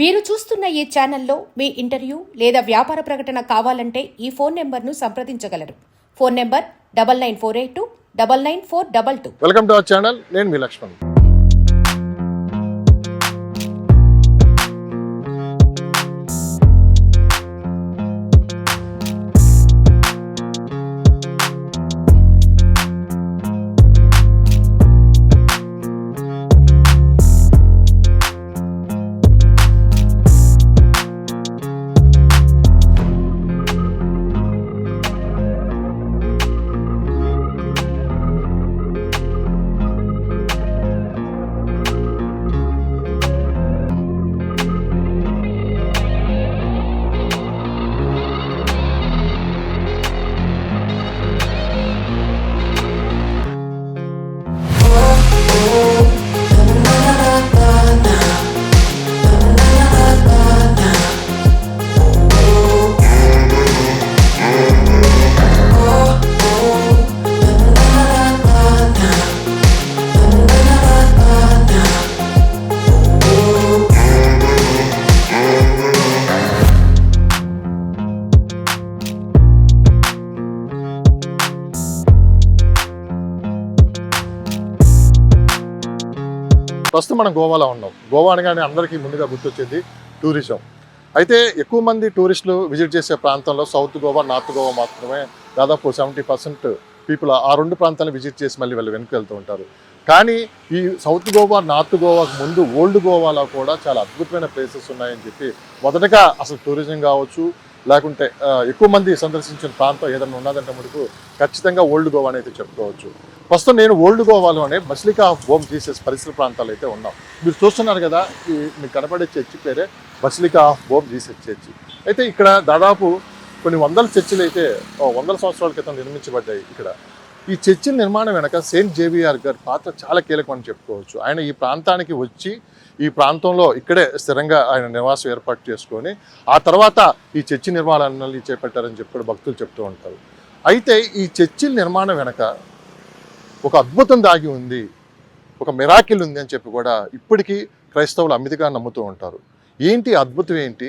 మీరు చూస్తున్న ఈ ఛానల్లో మీ ఇంటర్వ్యూ లేదా వ్యాపార ప్రకటన కావాలంటే ఈ ఫోన్ నెంబర్ను సంప్రదించగలరు. Phone number double nine four eight two double nine four double two. Welcome to our channel. నేను మీ లక్ష్మణ్. మనం గోవాలో ఉన్నాం. గోవా అనగానే అందరికీ ముందుగా గుర్తొచ్చేది టూరిజం. అయితే ఎక్కువ మంది టూరిస్టులు విజిట్ చేసే ప్రాంతంలో సౌత్ గోవా నార్త్ గోవా మాత్రమే దాదాపు సెవెంటీ పర్సెంట్ పీపుల్ ఆ రెండు ప్రాంతాలను విజిట్ చేసి మళ్ళీ వాళ్ళు వెనక్కి వెళ్తూ ఉంటారు. కానీ ఈ సౌత్ గోవా నార్త్ గోవాకు ముందు ఓల్డ్ గోవాలో కూడా చాలా అద్భుతమైన ప్లేసెస్ ఉన్నాయని చెప్పి మొదటగా అసలు టూరిజం కావచ్చు లేకుంటే ఎక్కువ మంది సందర్శించిన ప్రాంతం ఏదైనా ఉన్నదంటే మనకు ఖచ్చితంగా ఓల్డ్ గోవా అని అయితే చెప్పుకోవచ్చు. ప్రస్తుతం నేను ఓల్డ్ గోవాలోనే బసిలికా ఆఫ్ హోమ్ జీసస్ పరిసర ప్రాంతాలు అయితే ఉన్నాం. మీరు చూస్తున్నారు కదా ఈ మీకు కనపడే చర్చి పేరే basilica of home Jesus church. అయితే ఇక్కడ దాదాపు కొన్ని వందల చర్చిలు అయితే వందల సంవత్సరాల క్రితం నిర్మించబడ్డాయి ఇక్కడ. ఈ చర్చిల నిర్మాణం వెనక సెయింట్ జేవిఆర్ గారి పాత్ర చాలా కీలకం అని చెప్పుకోవచ్చు. ఆయన ఈ ప్రాంతానికి వచ్చి ఈ ప్రాంతంలో ఇక్కడే స్థిరంగా ఆయన నివాసం ఏర్పాటు చేసుకొని ఆ తర్వాత ఈ చర్చి నిర్మాణాన్ని చేపట్టారని చెప్పి భక్తులు చెప్తూ ఉంటారు. అయితే ఈ చర్చిల నిర్మాణం వెనక ఒక అద్భుతం దాగి ఉంది ఒక మిరాకిల్ ఉంది అని చెప్పి కూడా ఇప్పటికీ క్రైస్తవులు అమితిగా నమ్ముతూ ఉంటారు. ఏంటి అద్భుతం ఏంటి?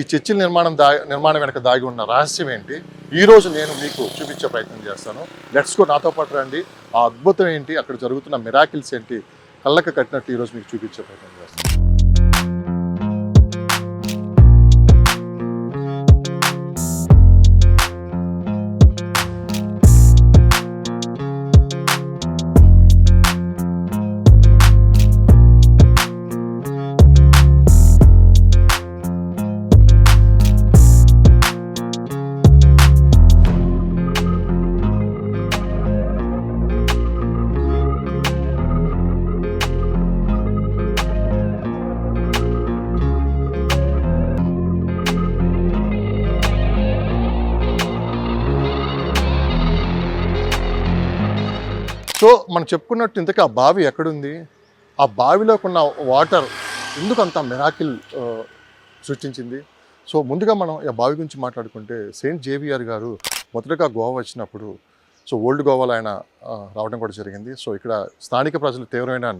ఈ చర్చిల నిర్మాణం దా నిర్మాణం వెనక దాగి ఉన్న రహస్యం ఏంటి? ఈ రోజు నేను మీకు చూపించే ప్రయత్నం చేస్తాను. లెట్స్ గో నాతో పాటు రండి. ఆ అద్భుతం ఏంటి? అక్కడ జరుగుతున్న మిరాకిల్స్ ఏంటి? కళ్ళకు కట్టినట్టు ఈరోజు మీకు చూపించే ప్రయత్నం చేస్తాను. సో మనం చెప్పుకున్నట్టు ఇంతకీ ఆ బావి ఎక్కడుంది? ఆ బావిలోకి ఉన్న వాటర్ ఎందుకు అంత మిరాకిల్ సృష్టించింది? సో ముందుగా మనం ఆ బావి గురించి మాట్లాడుకుంటే సెయింట్ జేవిఆర్ గారు మొదటగా గోవా వచ్చినప్పుడు సో ఓల్డ్ గోవాలో ఆయన రావడం కూడా జరిగింది. సో ఇక్కడ స్థానిక ప్రజలు తీవ్రమైన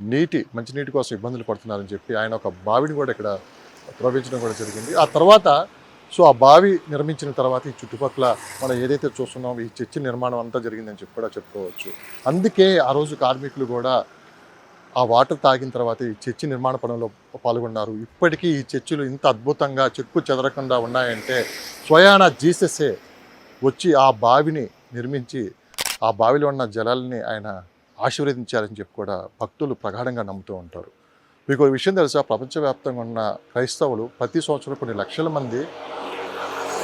నీటి మంచినీటి కోసం ఇబ్బందులు పడుతున్నారని చెప్పి ఆయన ఒక బావిని కూడా ఇక్కడ ప్రవేశించడం కూడా జరిగింది. ఆ తర్వాత సో ఆ బావి నిర్మించిన తర్వాత ఈ చుట్టుపక్కల మనం ఏదైతే చూస్తున్నామో ఈ చర్చి నిర్మాణం అంతా జరిగిందని చెప్పి కూడా చెప్పుకోవచ్చు. అందుకే ఆ రోజు కార్మికులు కూడా ఆ వాటర్ తాగిన తర్వాత ఈ చర్చి నిర్మాణ పనుల్లో పాల్గొన్నారు. ఇప్పటికీ ఈ చర్చిలు ఇంత అద్భుతంగా చెక్కు చెదరకుండా ఉన్నాయంటే స్వయాన జీససే వచ్చి ఆ బావిని నిర్మించి ఆ బావిలో ఉన్న జలాలని ఆయన ఆశీర్వదించారని చెప్పి కూడా భక్తులు ప్రగాఢంగా నమ్ముతూ ఉంటారు. మీకు విషయం తెలుసా? ప్రపంచవ్యాప్తంగా ఉన్న క్రైస్తవులు ప్రతి సంవత్సరం కొన్ని లక్షల మంది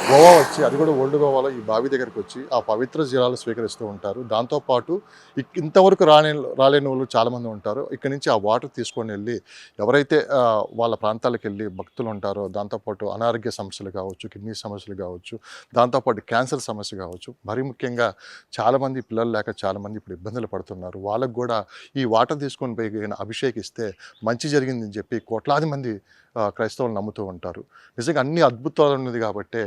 గోవా వచ్చి అది కూడా ఓల్డ్ గోవాలో ఈ బావి దగ్గరికి వచ్చి ఆ పవిత్ర జలాలు స్వీకరిస్తూ ఉంటారు. దాంతోపాటు ఇంతవరకు రాని రాలేని వాళ్ళు చాలామంది ఉంటారు. ఇక్కడ నుంచి ఆ వాటర్ తీసుకొని వెళ్ళి ఎవరైతే వాళ్ళ ప్రాంతాలకు వెళ్ళి భక్తులు ఉంటారో దాంతోపాటు అనారోగ్య సమస్యలు కావచ్చు కిడ్నీ సమస్యలు కావచ్చు దాంతోపాటు క్యాన్సర్ సమస్య కావచ్చు మరీ ముఖ్యంగా చాలామంది పిల్లలు లేక చాలామంది ఇప్పుడు ఇబ్బందులు పడుతున్నారు. వాళ్ళకు కూడా ఈ వాటర్ తీసుకొని పోయి అభిషేకిస్తే మంచి జరిగిందని చెప్పి కోట్లాది మంది క్రైస్తవులు నమ్ముతూ ఉంటారు. నిజంగా అన్ని అద్భుతాలు ఉన్నది కాబట్టే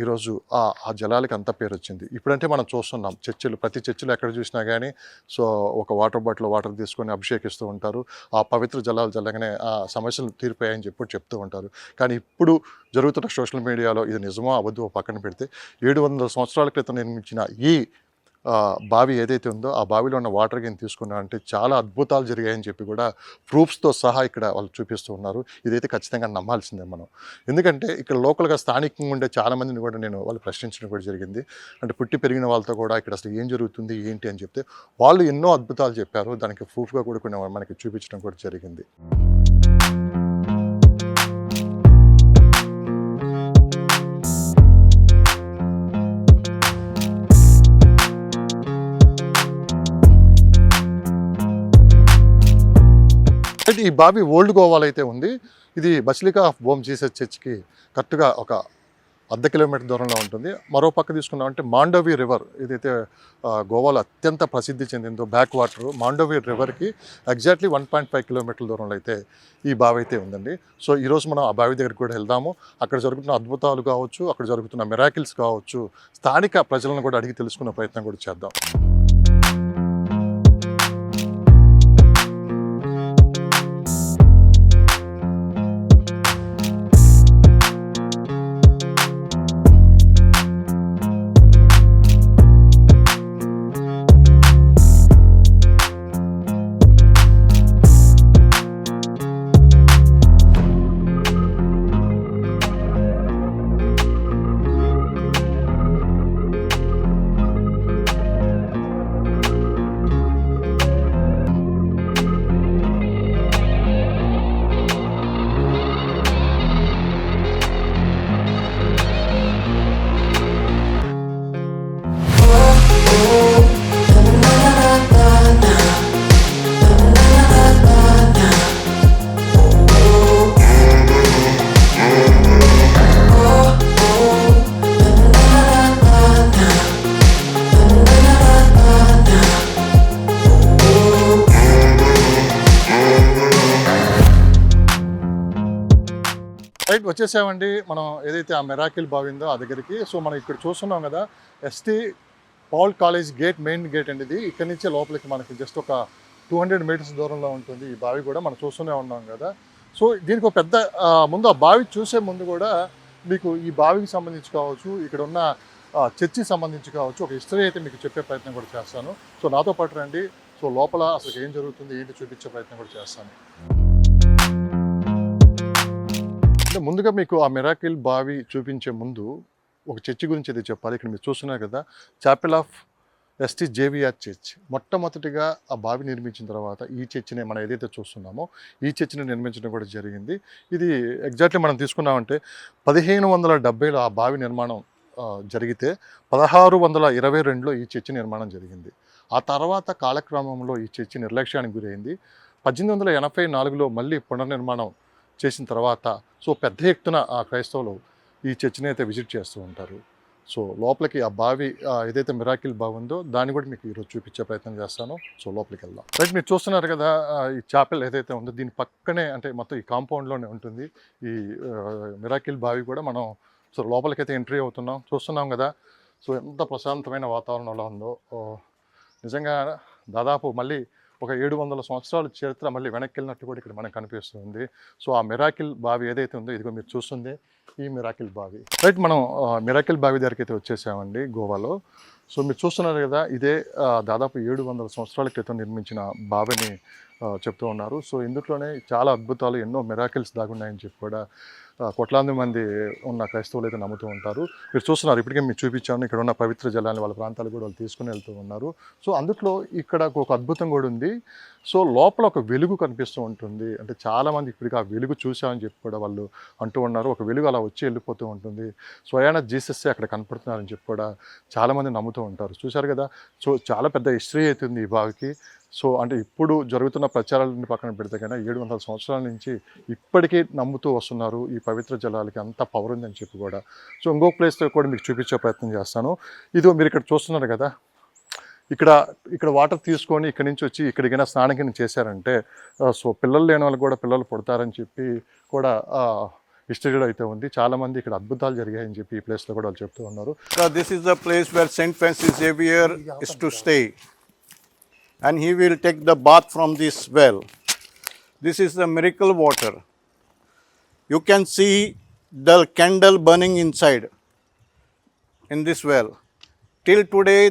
ఈరోజు ఆ ఆ జలాలకి అంత పేరు వచ్చింది. ఇప్పుడంటే మనం చూస్తున్నాం చర్చిలు ప్రతి చర్చిలో ఎక్కడ చూసినా కానీ సో ఒక వాటర్ బాటిల్ వాటర్ తీసుకొని అభిషేకిస్తూ ఉంటారు. ఆ పవిత్ర జలాలు జల్లగానే ఆ సమస్యలు తీరిపోయాయని చెప్పి చెప్తూ ఉంటారు. కానీ ఇప్పుడు జరుగుతున్న సోషల్ మీడియాలో ఇది నిజమో అబద్ధమో పక్కన పెడితే ఏడు వందల సంవత్సరాల క్రితం నిర్మించిన ఈ బావి ఏదైతే ఉందో ఆ బావిలో ఉన్న వాటర్ గేమ్ తీసుకున్నా అంటే చాలా అద్భుతాలు జరిగాయని చెప్పి కూడా ప్రూఫ్స్తో సహా ఇక్కడ వాళ్ళు చూపిస్తూ ఉన్నారు. ఇదైతే ఖచ్చితంగా నమ్మాల్సిందే మనం. ఎందుకంటే ఇక్కడ లోకల్గా స్థానికంగా ఉండే చాలా మందిని కూడా నేను వాళ్ళు ప్రశ్నించడం కూడా జరిగింది. అంటే పుట్టి పెరిగిన వాళ్ళతో కూడా ఇక్కడ అసలు ఏం జరుగుతుంది ఏంటి అని చెప్తే వాళ్ళు ఎన్నో అద్భుతాలు చెప్పారు. దానికి ప్రూఫ్గా కూడా కొన్ని మనకి చూపించడం కూడా జరిగింది. ఈ బావి ఓల్డ్ గోవాలో అయితే ఉంది. ఇది బసిలికా ఆఫ్ బోమ్ జీసస్ చర్చ్కి కరెక్ట్గా ఒక అర్ధ కిలోమీటర్ దూరంలో ఉంటుంది. మరో పక్క తీసుకున్నామంటే మాండవి రివర్ ఏదైతే గోవాలో అత్యంత ప్రసిద్ధి చెందిందో బ్యాక్ వాటర్. మాండవి రివర్కి ఎగ్జాక్ట్లీ వన్ పాయింట్ ఫైవ్ కిలోమీటర్ల దూరంలో అయితే ఈ బావి అయితే ఉందండి. సో ఈరోజు మనం ఆ బావి దగ్గరికి కూడా వెళ్దాము. అక్కడ జరుగుతున్న అద్భుతాలు కావచ్చు అక్కడ జరుగుతున్న మిరాకిల్స్ కావచ్చు స్థానిక ప్రజలను కూడా అడిగి తెలుసుకునే ప్రయత్నం కూడా చేద్దాం. రైట్ వచ్చేసామండి. మనం ఏదైతే ఆ మెరాకిల్ బావిందో ఆ దగ్గరికి. సో మనం ఇక్కడ చూస్తున్నాం కదా ST Paul college gate main gate అండి ఇది. ఇక్కడ నుంచే లోపలికి మనకి జస్ట్ ఒక టూ హండ్రెడ్ మీటర్స్ దూరంలో ఉంటుంది ఈ బావి కూడా. మనం చూస్తూనే ఉన్నాం కదా. సో దీనికి ఒక పెద్ద ముందు ఆ బావి చూసే ముందు కూడా మీకు ఈ బావికి సంబంధించి కావచ్చు ఇక్కడ ఉన్న చర్చి చర్చికి సంబంధించి కావచ్చు ఒక హిస్టరీ అయితే మీకు చెప్పే ప్రయత్నం కూడా చేస్తాను. సో నాతో పాటు రండి. సో లోపల అసలు ఏం జరుగుతుంది ఏంటి చూపించే ప్రయత్నం కూడా చేస్తాను. అంటే ముందుగా మీకు ఆ మిరాకిల్ బావి చూపించే ముందు ఒక చర్చి గురించి అయితే చెప్పాలి. ఇక్కడ మీరు చూస్తున్నారు కదా chapel of ST Xavier church మొట్టమొదటిగా ఆ బావి నిర్మించిన తర్వాత ఈ చర్చిని మనం ఏదైతే చూస్తున్నామో ఈ చర్చిని నిర్మించడం కూడా జరిగింది. ఇది ఎగ్జాక్ట్లీ మనం తీసుకున్నామంటే పదిహేను వందల డెబ్బైలో ఆ బావి నిర్మాణం జరిగితే పదహారు వందల ఇరవై రెండులో ఈ చర్చి నిర్మాణం జరిగింది. ఆ తర్వాత కాలక్రమంలో ఈ చర్చి నిర్లక్ష్యానికి గురైంది. పద్దెనిమిది వందల ఎనభై నాలుగులో మళ్ళీ పునర్నిర్మాణం చేసిన తర్వాత సో పెద్ద ఎత్తున ఆ క్రైస్తవులు ఈ చర్చిని అయితే విజిట్ చేస్తూ ఉంటారు. సో లోపలికి ఆ బావి ఏదైతే మిరాకిల్ బావి ఉందో దాన్ని కూడా మీకు ఈరోజు చూపించే ప్రయత్నం చేస్తాను. సో లోపలికి వెళ్దాం. రైట్ మీరు చూస్తున్నారు కదా ఈ చేపలు ఏదైతే ఉందో దీని పక్కనే అంటే మొత్తం ఈ కాంపౌండ్లోనే ఉంటుంది. ఈ మిరాకిల్ బావి కూడా మనం సో లోపలికైతే ఎంట్రీ అవుతున్నాం. చూస్తున్నాం కదా సో ఎంత ప్రశాంతమైన వాతావరణంలో ఉందో. నిజంగా దాదాపు మళ్ళీ ఒక ఏడు వందల సంవత్సరాల చరిత్ర మళ్ళీ వెనక్కి వెళ్ళినట్టు కూడా ఇక్కడ మనకు కనిపిస్తుంది. సో ఆ మిరాకిల్ బావి ఏదైతే ఉందో ఇదిగో మీరు చూస్తుంది ఈ మిరాకిల్ బావి. రైట్ మనం మిరాకిల్ బావి దగ్గరికి అయితే వచ్చేసామండి గోవాలో. సో మీరు చూస్తున్నారు కదా ఇదే దాదాపు ఏడు వందల సంవత్సరాల క్రితం నిర్మించిన బావిని చెప్తూ ఉన్నారు. సో ఇందులోనే చాలా అద్భుతాలు ఎన్నో మిరాకిల్స్ దాగున్నాయని చెప్పి కూడా కోట్లాది మంది ఉన్న క్రైస్తవులు అయితే నమ్ముతూ ఉంటారు. మీరు చూస్తున్నారు ఇప్పటికే మీకు చూపించాను ఇక్కడ ఉన్న పవిత్ర జలాన్ని వాళ్ళ ప్రాంతాలు కూడా వాళ్ళు తీసుకుని వెళ్తూ ఉన్నారు. సో అందుట్లో ఇక్కడ ఒక అద్భుతం కూడా ఉంది. సో లోపల ఒక వెలుగు కనిపిస్తూ ఉంటుంది. అంటే చాలామంది ఇప్పటికి ఆ వెలుగు చూసామని చెప్పి కూడా వాళ్ళు అంటూ ఉన్నారు. ఒక వెలుగు అలా వచ్చి వెళ్ళిపోతూ ఉంటుంది. స్వయాన జీసస్ అక్కడ కనపడుతున్నారని చెప్పి కూడా చాలామంది నమ్ముతూ ఉంటారు. చూశారు కదా? సో చాలా పెద్ద హిస్టరీ అవుతుంది ఈ బావికి. సో అంటే ఇప్పుడు జరుగుతున్న ప్రచారాలని పక్కన పెడితే కన్నా ఏడు వందల సంవత్సరాల నుంచి ఇప్పటికీ నమ్ముతూ వస్తున్నారు ఈ పవిత్ర జలాలకి అంత పవర్ ఉందని చెప్పి కూడా సో ఇంకొక ప్లేస్తో కూడా మీకు చూపించే ప్రయత్నం చేస్తాను ఇది మీరు ఇక్కడ చూస్తున్నారు కదా ఇక్కడ ఇక్కడ వాటర్ తీసుకొని ఇక్కడ నుంచి వచ్చి ఇక్కడికైనా స్నానం చేశారంటే సో పిల్లలు లేని వాళ్ళు కూడా పిల్లలు పుడతారని చెప్పి కూడా హిస్టరీలో అయితే ఉంది చాలామంది ఇక్కడ అద్భుతాలు జరిగాయని చెప్పి ఈ ప్లేస్లో కూడా వాళ్ళు చెప్తూ ఉన్నారు this is the place where Saint Francis Xavier is to stay, and he will take the bath from this well. This is the miracle water. You can see the candle burning inside in this well. Till today,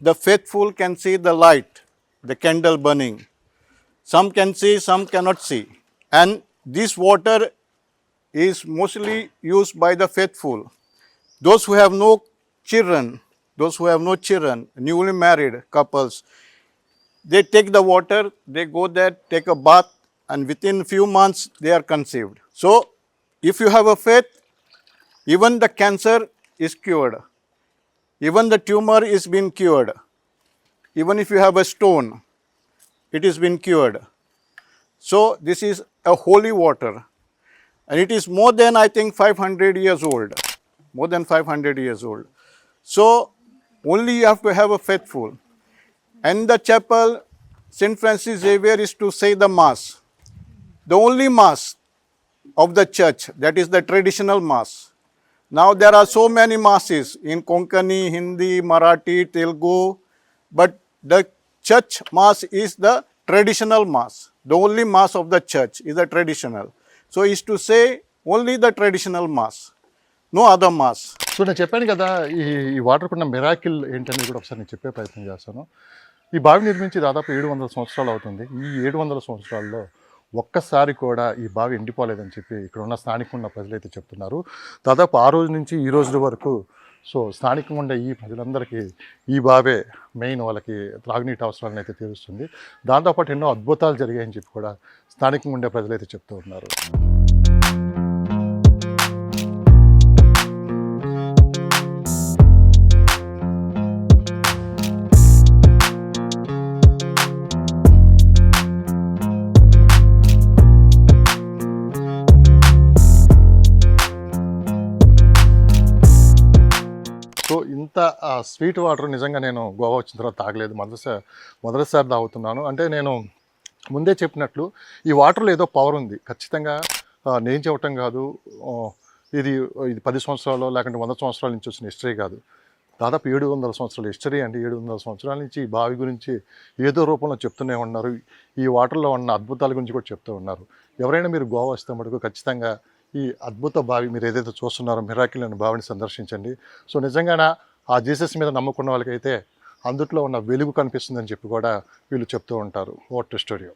the faithful can see the light, the candle burning. Some can see, some cannot see. And this water is mostly used by the faithful. Those who have no children, those who have no children, newly married couples, they take the water, they go there, take a bath, and within few months they are conceived. So, if you have a faith, even the cancer is cured, even the tumor is being cured, even if you have a stone, it is been cured. So, this is a holy water and it is more than I think 500 years old, more than 500 years old. So only you have to have a faithful. And the chapel, St. Francis Xavier is to say the mass, the only mass of the church, that is the traditional mass. Now there are so many masses in Konkani, Hindi, Marathi, Telugu, but the church mass is the traditional mass. The only mass of the church is the traditional. So is to say only the traditional mass, no other mass. So నేను చెప్పాను కదా ఈ water వాటర్కు miracle ఏంటనేది కూడా ఒకసారి నేను చెప్పే ప్రయత్నం చేస్తాను ఈ బావి నిర్మించి దాదాపు ఏడు వందల సంవత్సరాలు అవుతుంది. ఈ ఏడు వందల సంవత్సరాల్లో ఒక్కసారి కూడా ఈ బావి ఎండిపోలేదని చెప్పి ఇక్కడ ఉన్న స్థానికంగా ఉన్న ప్రజలైతే చెప్తున్నారు. దాదాపు ఆ రోజు నుంచి ఈ రోజు వరకు సో స్థానికంగా ఉండే ఈ ప్రజలందరికీ ఈ బావే మెయిన్ వాళ్ళకి త్రాగునీటి అవసరాలను అయితే తీరుస్తుంది. దాంతోపాటు ఎన్నో అద్భుతాలు జరిగాయని చెప్పి కూడా స్థానికంగా ఉండే ప్రజలైతే చెప్తూ ఉన్నారు. అంత స్వీట్ వాటర్ నిజంగా నేను గోవా వచ్చిన తర్వాత తాగలేదు. మొదటిసారి మొదటిసారి తాగుతున్నాను. అంటే నేను ముందే చెప్పినట్లు ఈ వాటర్లో ఏదో పవర్ ఉంది. ఖచ్చితంగా నేను చెప్పటం కాదు. ఇది ఇది పది సంవత్సరాలు లేకుంటే వంద సంవత్సరాల నుంచి వచ్చిన హిస్టరీ కాదు. దాదాపు ఏడు వందల సంవత్సరాల హిస్టరీ అండి. ఏడు వందల సంవత్సరాల నుంచి ఈ బావి గురించి ఏదో రూపంలో చెప్తూనే ఉన్నారు. ఈ వాటర్లో ఉన్న అద్భుతాల గురించి కూడా చెప్తూ ఉన్నారు. ఎవరైనా మీరు గోవా వస్తే మటుకు ఖచ్చితంగా ఈ అద్భుత బావి మీరు ఏదైతే చూస్తున్నారో మిరాకిల్ అనే బావిని సందర్శించండి. సో నిజంగానే ఆ జీసస్ మీద నమ్ముకున్న వాళ్ళకైతే అందుట్లో ఉన్న వెలుగు కనిపిస్తుందని చెప్పి కూడా వీళ్ళు చెప్తూ ఉంటారు. Vote studio